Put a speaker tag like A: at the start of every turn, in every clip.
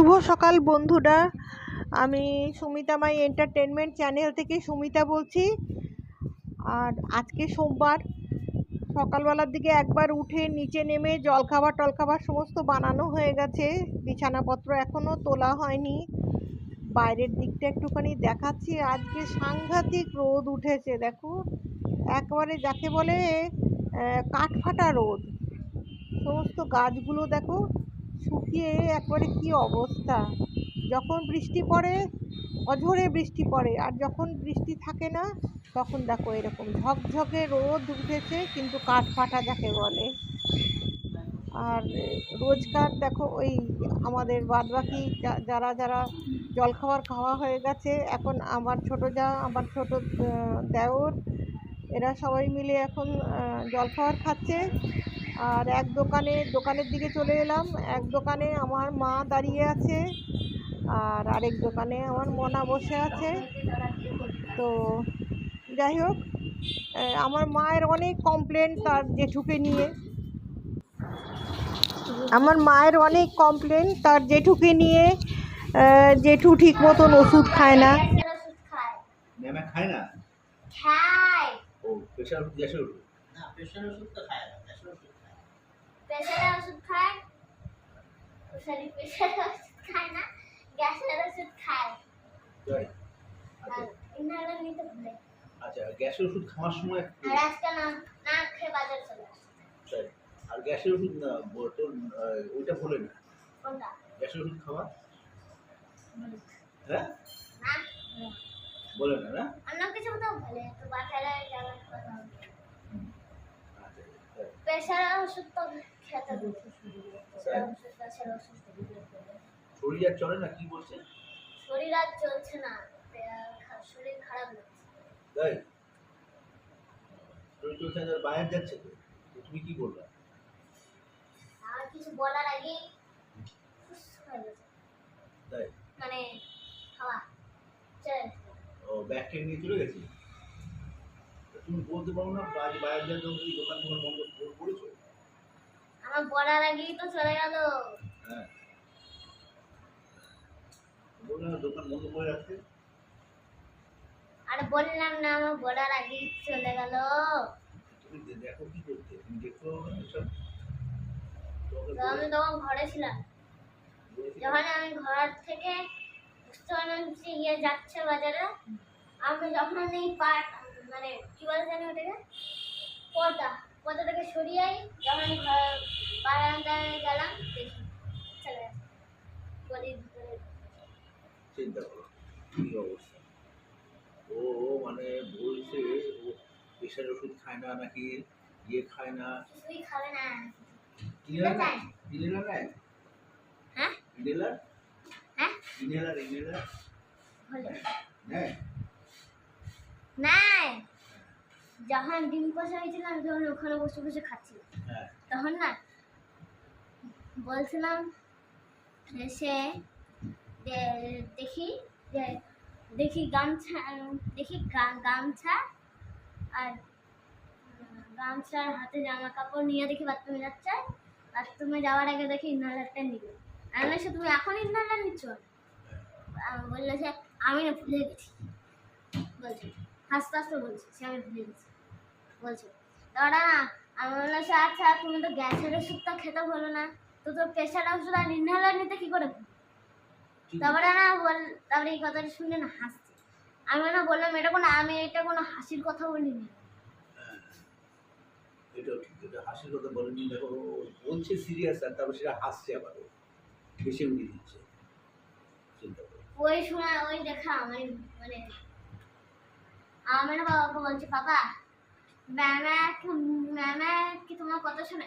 A: শুভ সকাল বন্ধুরা। আমি সুমিতা মাই এন্টারটেনমেন্ট চ্যানেল থেকে সুমিতা বলছি। আর আজকে সোমবার, সকালবেলার দিকে একবার উঠে নিচে নেমে জলখাবার টলখাবার সমস্ত বানানো হয়ে গেছে। বিছানাপত্র এখনও তোলা হয়নি। বাইরের দিকটা একটুখানি দেখাচ্ছি। আজকে সাংঘাতিক রোদ উঠেছে, দেখো। একবারে যাকে বলে কাঠফাটা রোদ। সমস্ত গাছগুলো দেখো শুকিয়ে একবারে কি অবস্থা? যখন বৃষ্টি পড়ে, অঝোরে বৃষ্টি পড়ে, আর যখন বৃষ্টি থাকে না, তখন দেখো এরকম ঝকঝকে রোদ উঠেছে, কিন্তু কাঠ ফাটা যাকে বলে। আর রোজকার দেখো ওই আমাদের বাদবাকি যারা যারা জলখাবার খাওয়া হয়ে গেছে, এখন আমার ছোট যা, আমার ছোট দেওর, এরা সবাই মিলে এখন জলখাবার খাচ্ছে। আর এক দোকানে দোকানের দিকে চলে এলাম। এক দোকানে আমার মা দাঁড়িয়ে আছে আর আরেক দোকানে আমার মনা বসে আছে। তো যাই হোক আমার মায়ের অনেক কমপ্লেন তার জেঠুকে নিয়ে। আমার মায়ের অনেক কমপ্লেন তার জেঠুকে নিয়ে। জেঠু ঠিক মতন ওষুধ খায় না।
B: খায়
C: না?
B: খায়।
C: ও প্রেশার ওষুধ?
D: না প্রেশার ওষুধ তো খায় না।
B: প্রেশারের ওষুধ খায়। সরি প্রেশারের ওষুধ খায় না গ্যাসের ওষুধ খায়।
C: আচ্ছা।
B: ইনহেলার নিতে ভুলে।
C: আচ্ছা গ্যাসের ওষুধ খাওয়ার সময়
B: আর আজকে না না খেয়ে বাজার চলে
C: আর গ্যাসের ওষুধ না তোর ওইটা বলে না।
B: কোনটা?
C: গ্যাসের ওষুধ খাওয়া? হ্যাঁ?
B: না?
C: বলে না না?
B: অন্য কিছু তো বলে তো বাজারে যাওয়ার কথা প্রেশারের ওষুধ তো
C: শরীর আর চলে না? কি বলছে?
B: শরীর আর চলছে না। শরীর খারাপ লাগছে।
C: তাই? শরীর চলছে না বাইরে যাচ্ছে তো তুমি কি বলবা
B: আর কিছু বলার ফুস
C: তাই?
B: মানে খাওয়া চলে
C: ও ব্যাগ নিয়ে চলে গেছি? তুমি বলতে পারো না আজ বাইরে যাওয়ার দোকান তোমার বন্ধ করে- করেছ?
B: আমার বলার আগেই তো চলে গেল।
C: হ্যাঁ।
B: আর বললাম না আমার বলার আগেই চলে গেল।
C: দেখো কি করতে তুমি
B: আমি তখন ঘরে ছিলাম। যখন আমি ঘর থেকে বুঝতে ইয়ে যাচ্ছে বাজারে আমি যখন এই পাট মানে কি বলে জানি ওটাকে? পর্দা পর্দাটাকে সরিয়ে যখন আমি ঘর বারান্দায় গেলাম দেখি চলে গেছে গলির ভিতরে
C: চিন্তা করো কি অবস্থা ও ও মানে বলছে ও প্রেশার ওষুধ খায় না নাকি ইয়ে খায় না?
B: কিছুই খাবে না।
C: ইনহেলার? ইনহেলার? নেয়
B: হ্যাঁ?
C: ইনহেলার?
B: হ্যাঁ?
C: Inhaler inhaler? নেয়
B: যখন ডিম কষা হয়েছিল আমি তখন ওখানে বসে বসে খাচ্ছিলাম।
C: হ্যাঁ।
B: তখন না বলছিলাম সে দেখি দেখি গামছা দেখি গামছা আর গামছার হাতে জামা কাপড় নিয়ে দেখি বাথরুমে যাচ্ছে। বাথরুমে যাওয়ার আগে দেখি ইনহালারটা নিল। আমি বলছি তুমি এখন ইনহালার নিচ্ছ? বলল যে আমি না ভুলে গেছি। বলছে হাসতে হাসতে বলছে সে আমি ভুলে গেছি। বলছে না। আমি বললাম সে আচ্ছা তুমি তো গ্যাসের ওষুধটা খেতে বলো না। তো তোর প্রেশার ওষুধ আর ইনহেলার নিতে কী করে তারপরে না বল তারপরে এই কথাটা শুনে না হাসছে। আমি না বললাম এটা কোনো আমি এটা কোনো হাসির কথা বলিনি।
C: হ্যাঁ। এটাও ঠিক এটা হাসির কথা বলেনি। দেখো বলছে সিরিয়াস আর তারপর সেটা হাসছে আবার ও হেসে উড়িয়ে দিচ্ছে। চিন্তা করো।
B: ওই শোনা ওই দেখা আমার মানে আমার না বাবাকে বলছে বাবা ম্যামা ম্যামা কি তোমার কথা শোনে?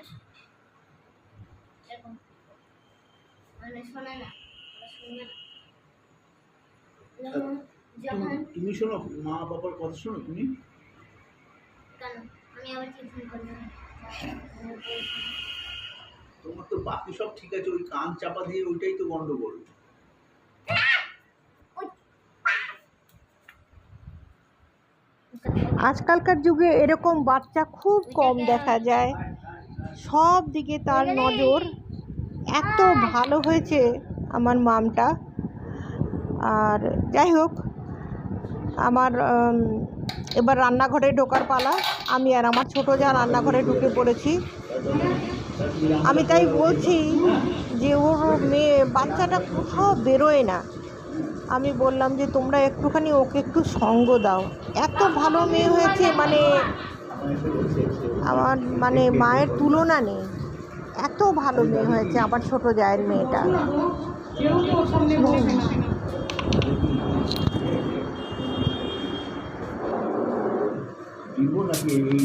B: এরকম। মানে শোনে না শুনবে না।
C: তুমি- শোনো মা বাবার কথা শোনো তুমি।
B: করলাম
C: তোমার তো বাকি সব ঠিক আছে ওই কান চাপা দিয়ে ওইটাই তো গন্ডগোল।
A: আজকালকার যুগে এরকম বাচ্চা খুব কম দেখা যায়। সব দিকে তার নজর এত ভালো হয়েছে আমার মামটা। আর যাই হোক আমার এবার রান্নাঘরে ঢোকার পালা। আমি আর আমার ছোটো যা রান্নাঘরে ঢুকে পড়েছি। আমি তাই বলছি যে ওর মেয়ে, বাচ্চাটা কোথাও বেরোয় না। আমি বললাম যে তোমরা একটুখানি ওকে একটু সঙ্গ দাও। এত ভালো মেয়ে হয়েছে মানে আমার মানে মায়ের তুলনা নেই। এত ভালো মেয়ে হয়েছে আমার ছোট জায়ের মেয়েটা।
C: দিব নাকি এই দিব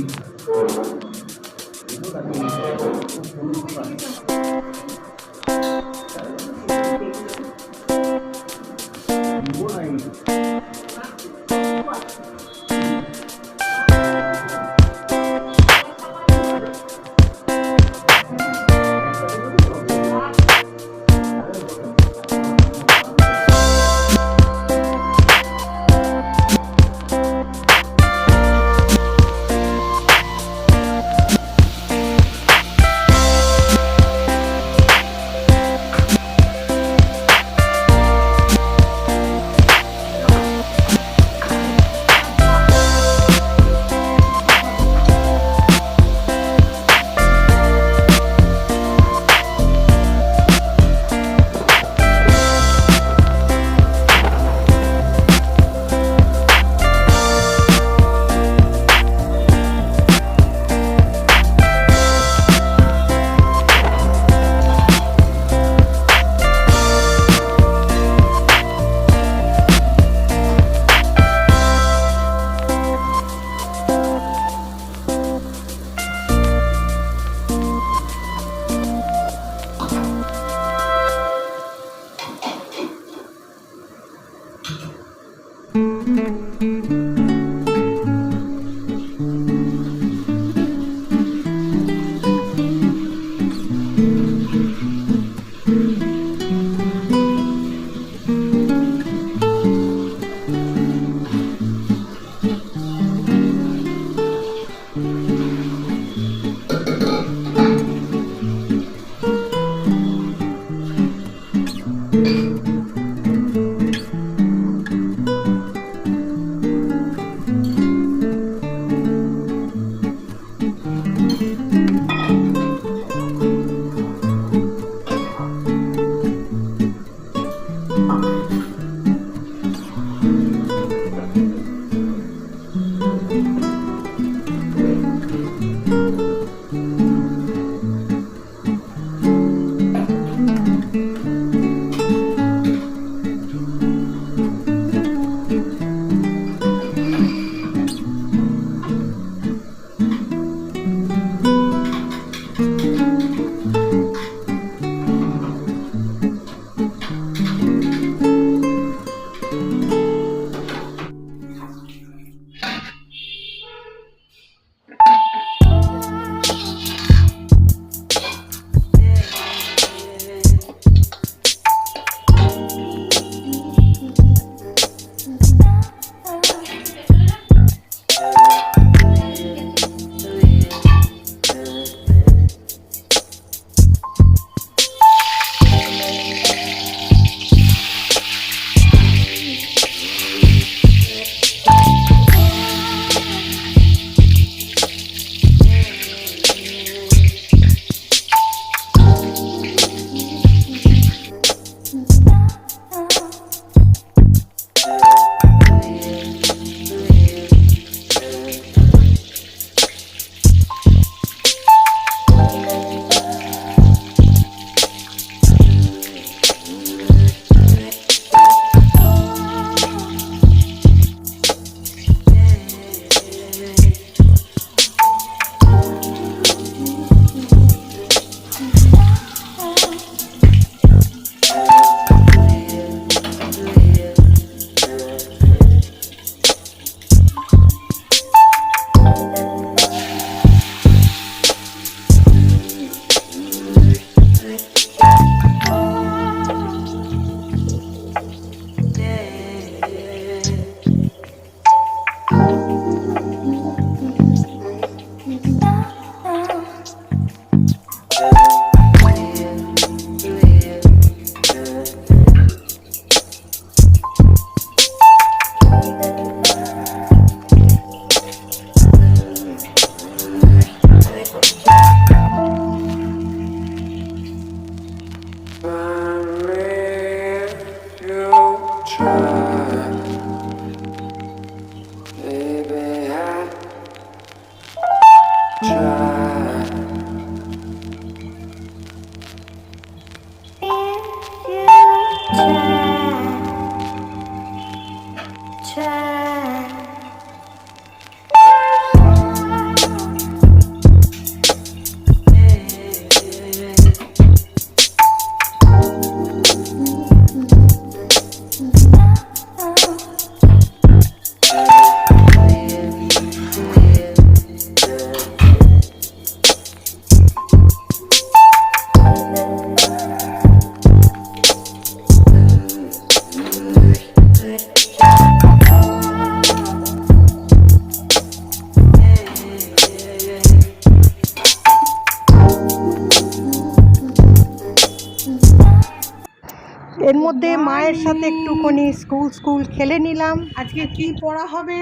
A: সাথে একটুখানি স্কুল স্কুল খেলে নিলাম। আজকে কি পড়া হবে?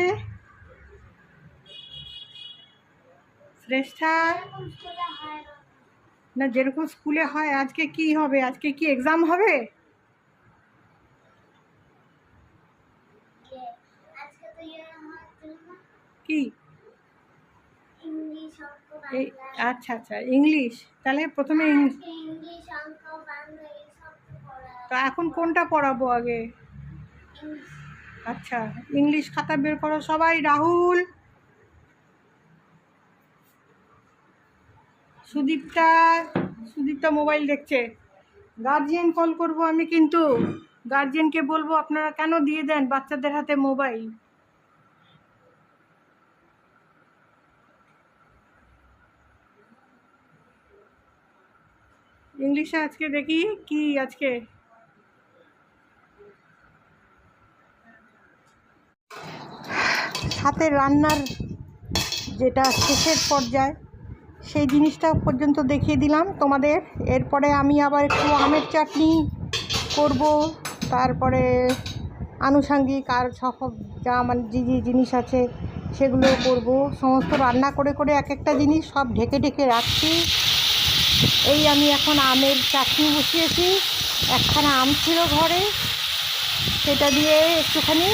A: শ্রেষ্ঠা?
B: না।
A: যেরকম স্কুলে হয় আজকে কি হবে? আজকে কি এক্সাম হবে? কি? আচ্ছা আচ্ছা ইংলিশ। তাহলে প্রথমে
B: ইংলিশ অঙ্ক বাংলা এইসব তো পড়া
A: তো এখন কোনটা পড়াবো আগে? আচ্ছা ইংলিশ খাতা বের করো সবাই, রাহুল। সুদীপটা সুদীপটা মোবাইল দেখছে। গার্জিয়ান কল করব আমি কিন্তু। গার্জিয়ানকে বলব আপনারা কেন দিয়ে দেন বাচ্চাদের হাতে মোবাইল? ইংলিশে আজকে দেখি কি আজকে? সাথে রান্নার যেটা শেষের পর্যায়, সেই জিনিসটা পর্যন্ত দেখিয়ে দিলাম তোমাদের। এরপরে আমি আবার একটু আমের চাটনি করব, তারপরে আনুষাঙ্গিক আর সব যা মানে যে যে জিনিস আছে সেগুলো করব। সমস্ত রান্না করে করে এক একটা জিনিস সব ঢেকে ঢেকে রাখছি। এই আমি এখন আমের চাটনি বসিয়েছি। একখানা আম ছিল ঘরে, সেটা দিয়ে একটুখানি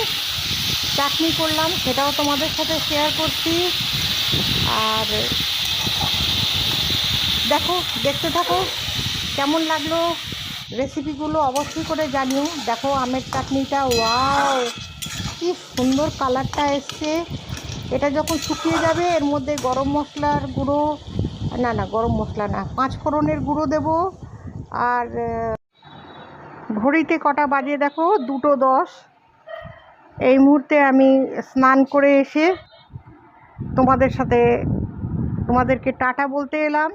A: চাটনি করলাম, সেটাও তোমাদের সাথে শেয়ার করছি। আর দেখো, দেখতে থাকো, কেমন লাগল রেসিপিগুলো অবশ্যই করে জানিও। দেখো, আমের চাটনিটা, ওয়াও, কি সুন্দর কালারটা এসছে। এটা যখন শুকিয়ে যাবে, এর মধ্যে গরম মশলার গুঁড়ো, না না, গরম মশলা না পাঁচ ফোড়নের গুঁড়ো দেবো। আর, ঘড়িতে কটা বাজে দেখো, দুটো দশ। এই মুহূর্তে আমি স্নান করে এসে তোমাদের সাথে তোমাদেরকে টাটা বলতে এলাম।